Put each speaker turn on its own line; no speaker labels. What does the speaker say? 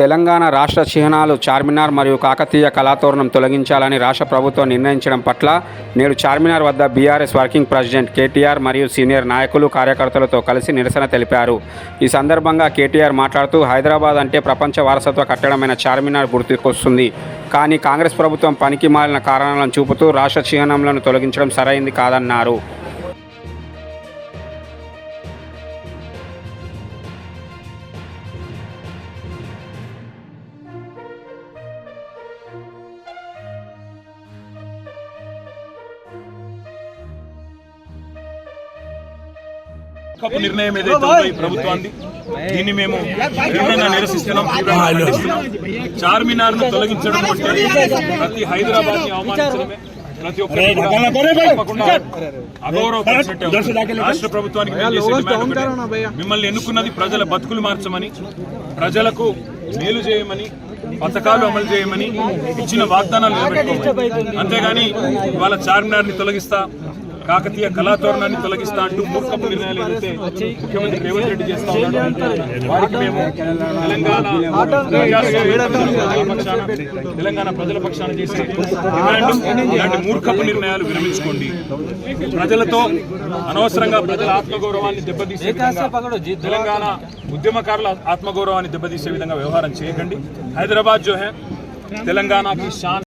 తెలంగాణ రాష్ట్ర చిహ్నాలు చార్మినార్ మరియు కాకతీయ కళాతోరణం తొలగించాలని రాష్ట్ర ప్రభుత్వం నిర్ణయించడం పట్ల నేడు చార్మినార్ వద్ద బీఆర్ఎస్ వర్కింగ్ ప్రెసిడెంట్ కేటీఆర్ మరియు సీనియర్ నాయకులు కార్యకర్తలతో కలిసి నిరసన తెలిపారు. ఈ సందర్భంగా కేటీఆర్ మాట్లాడుతూ హైదరాబాద్ అంటే ప్రపంచ వారసత్వ కట్టడమైన చార్మినార్ గుర్తుకొస్తుంది. కానీ కాంగ్రెస్ ప్రభుత్వం పనికి మాలిన కారణాలను చూపుతూ రాష్ట్ర చిహ్నంలను తొలగించడం సరైంది కాదన్నారు.
కప్పు నిర్ణయం ఏదైతే ఉందో ఈ ప్రభుత్వాన్ని దీన్ని మేము తీవ్రంగా నిరసిస్తున్నాం చార్మినార్ను తొలగించడం అంటే ప్రతి హైదరాబాద్ని అవమానించడమే ప్రతి ఒక్కరు. రాష్ట్ర ప్రభుత్వానికి. మిమ్మల్ని ఎన్నుకున్నది ప్రజల బతుకులు మార్చమని ప్రజలకు మేలు చేయమని పథకాలు అమలు చేయమని ఇచ్చిన వాగ్దానాలు నిలబెట్టుకోమని అంతేగాని ఇవాళ చార్మినార్ని తొలగిస్తా కాకతీయ కళాతోరణాన్ని తొలగిస్తా అంటూ మూర్ఖపు నిర్ణయాలు ఏదైతే ముఖ్యమంత్రి రేవంత్ రెడ్డి చేస్తా వారికి మేము తెలంగాణ తెలంగాణ ప్రజల పక్షాన చేసే ఇలాంటి మూర్ఖపు నిర్ణయాలు విరమించుకోండి. ప్రజలతో అనవసరంగా ప్రజల ఆత్మగౌరవాన్ని దెబ్బతీసే తెలంగాణ ఉద్యమకారుల ఆత్మగౌరవాన్ని దెబ్బతీసే విధంగా వ్యవహారం చేయకండి. హైదరాబాద్ జో హై తెలంగాణ కి షాన్